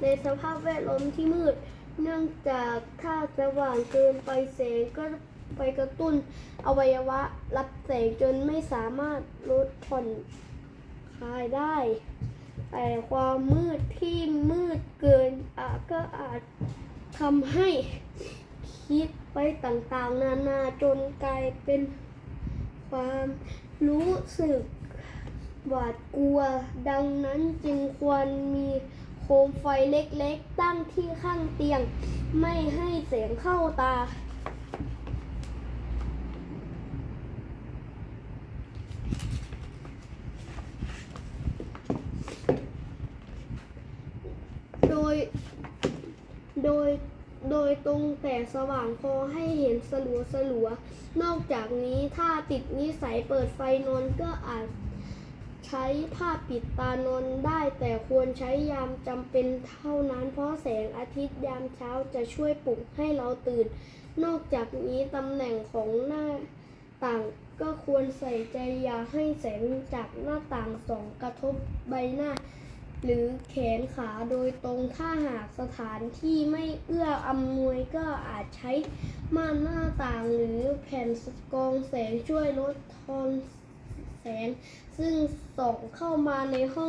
ในสภาพแวดล้อมที่มืด เนื่องจากถ้าสว่างเกินไปแสงก็ไปกระตุ้นอวัยวะรับแสงจนไม่สามารถลดผ่อนคลายได้ แต่ความมืดที่มืดเกินอาจก็อาจทำให้คิดไปต่างๆ นานาจนกลายเป็นความรู้สึกหวาดกลัว ดังนั้นจึงควรมี โคมไฟเล็กๆ ตั้งที่ข้างเตียง ไม่ให้แสงเข้าตา โดย โดย โดยตรงแต่สว่างพอให้เห็นสลัวสลัว นอกจากนี้ถ้าติดนิสัยเปิดไฟนอนก็อาจ ใช้ผ้าปิดตานอนได้ แต่ควรใช้ยามจำเป็นเท่านั้น เพราะแสงอาทิตย์ยามเช้าจะช่วยปลุกให้เราตื่น นอกจากนี้ตำแหน่งของหน้าต่างก็ควรใส่ใจอย่าให้แสงจากหน้าต่างส่องกระทบใบหน้า หรือแขนขาโดยตรงถ้าหากสถานที่ไม่เอื้ออำนวยก็อาจใช้ม่านหน้าต่างหรือแผ่นกรองแสงช่วยลดทอน แสงซึ่งส่งเข้ามาในห้อง